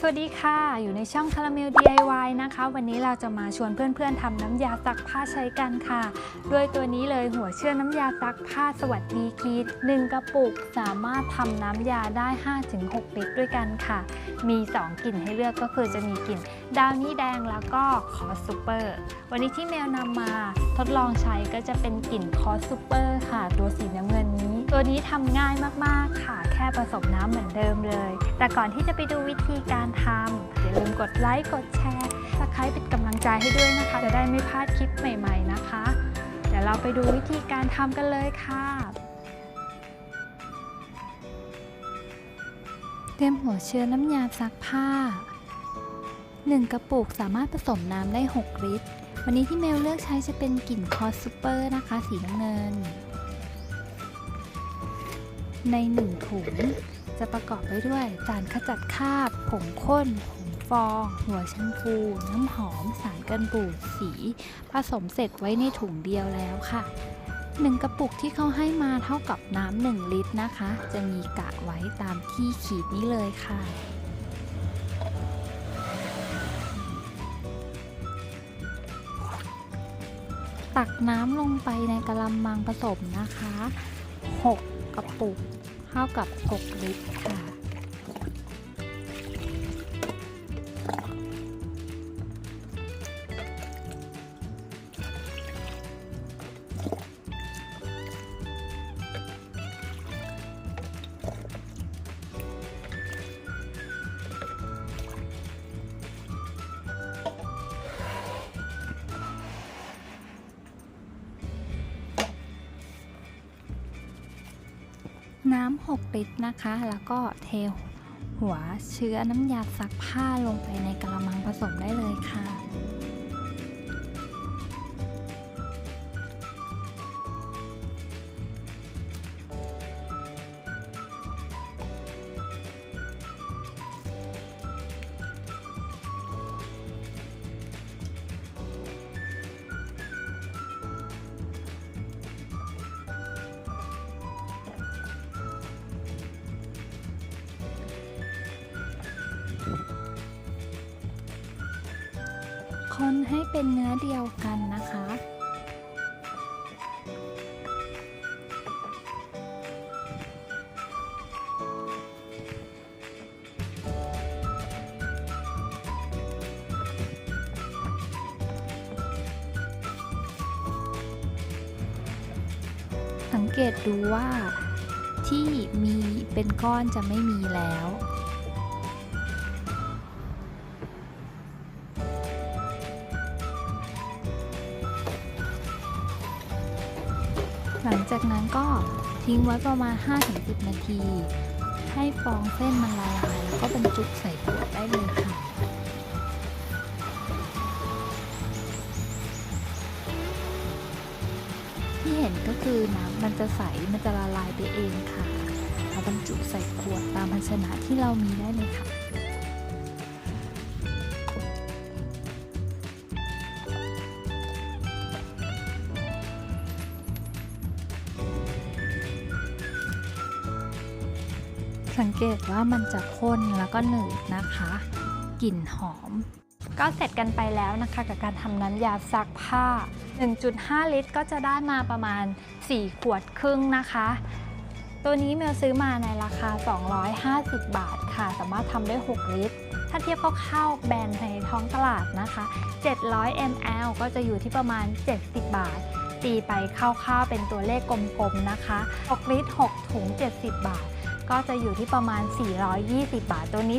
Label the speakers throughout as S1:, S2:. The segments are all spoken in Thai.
S1: สวัสดีค่ะ อยู่ในช่องคาราเมล DIY นะคะ วันนี้เราจะมาชวนเพื่อนๆทำน้ำยาซักผ้าใช้กันค่ะ ด้วยตัวนี้เลยหัวเชื่อน้ำยาซักผ้าสวัสดีคีด1กระปุกสามารถทำน้ำยาได้ 5-6 ลิตรด้วยกันค่ะ มี 2 กลิ่นให้เลือกก็คือจะมีกลิ่นดาวนี่แดงแล้วก็คอสซูเปอร์ วันนี้ที่เมลนำมาทดลองใช้ก็จะเป็นกลิ่นคอสซูเปอร์ค่ะ ตัวสีน้ำเงิน ตัวนี้ทำง่ายมากๆค่ะ แค่ผสมน้ำเหมือนเดิมเลย แต่ก่อนที่จะไปดูวิธีการทำอย่าลืมกดไลค์กดแชร์สักครเป็นกำลังใจให้ด้วยนะคะ จะได้ไม่พลาดคลิปใหม่ ๆนะคะ เดี๋ยวเราไปดูวิธีการทำกันเลยค่ะ เตรียมหัวเชื้อน้ำยาซักผ้า 1 กระปุกสามารถผสมน้ำได้ 6 ลิตร วันนี้ที่เมลเลือกใช้จะเป็นกลิ่นคอสซูเปอร์นะคะ สีน้ำเงิน ใน 1 ถุง จะประกอบไปด้วยสารขจัดคราบผงข้น ผงฟอง หัวแชมพู น้ำหอม สารกันบูดสี ผสมเสร็จไว้ในถุงเดียวแล้วค่ะ1กระปุกที่เขาให้มาเท่ากับน้ำ1ลิตรนะคะ จะมีกะไว้ตามที่ขีดนี้เลยค่ะ ตักน้ำลงไปในกระมังผสมนะคะ6ก ระปุกเท่ากับ 6 ลิตรค่ะ น้ำ6ลิตรนะคะ แล้วก็เทหัวเชื้อน้ำยาซักผ้าลงไปในกระมังผสมได้เลยค่ะ คนให้เป็นเนื้อเดียวกันนะคะ สังเกตดูว่าที่มีเป็นก้อนจะไม่มีแล้ว หลังจากนั้นก็ทิ้งไว้ประมาณ 5-10 นาที ให้ฟองเส้นมันละลายแล้วก็บรรจุใส่ขวดได้เลยค่ะที่เห็นก็คือน้ำมันจะใสมันจะละลายไปเองค่ะเอาบรรจุใส่ขวดตามภาชนะที่เรามีได้เลยค่ะ สังเกตว่ามันจะข้นแล้วก็หนืดนะคะ กลิ่นหอม ก็เสร็จกันไปแล้วนะคะกับการทำน้ำยาซักผ้า 1.5 ลิตรก็จะได้มาประมาณ 4 ขวดครึ่งนะคะ ตัวนี้เมลซื้อมาในราคา 250 บาทค่ะ สามารถทำได้ 6 ลิตร ถ้าเทียบคร่าวๆแบรนด์ในท้องตลาดนะคะ 700 ml ก็จะอยู่ที่ประมาณ 70 บาทตีไปคร่าวๆเป็นตัวเลขกลมๆนะคะ6ลิตร 6 ถุง 70 บาท ก็จะอยู่ที่ประมาณ 420 บาท ตัวนี้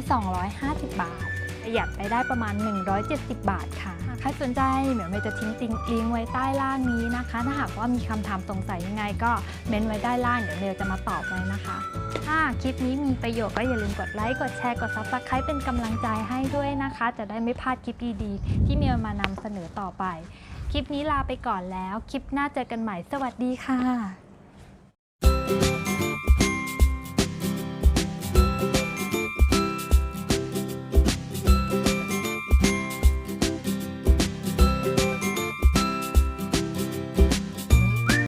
S1: 250 บาทประหยัดไปได้ประมาณ 170 บาทค่ะใครสนใจเดี๋ยวเมย์จะทิ้งติงลิงไว้ใต้ล่างนี้นะคะ ถ้าหากว่ามีคำถามสงสัยยังไงก็เมนไว้ได้ล่างเดี๋ยวเมย์จะมาตอบไว้นะคะ ถ้าคลิปนี้มีประโยชน์ก็อย่าลืมกดไลค์ กดแชร์ กด Subscribe เป็นกำลังใจให้ด้วยนะคะ จะได้ไม่พลาดคลิปดีๆ ที่เมย์มานำเสนอต่อไป คลิปนี้ลาไปก่อนแล้ว คลิปหน้าเจอกันใหม่ สวัสดีค่ะ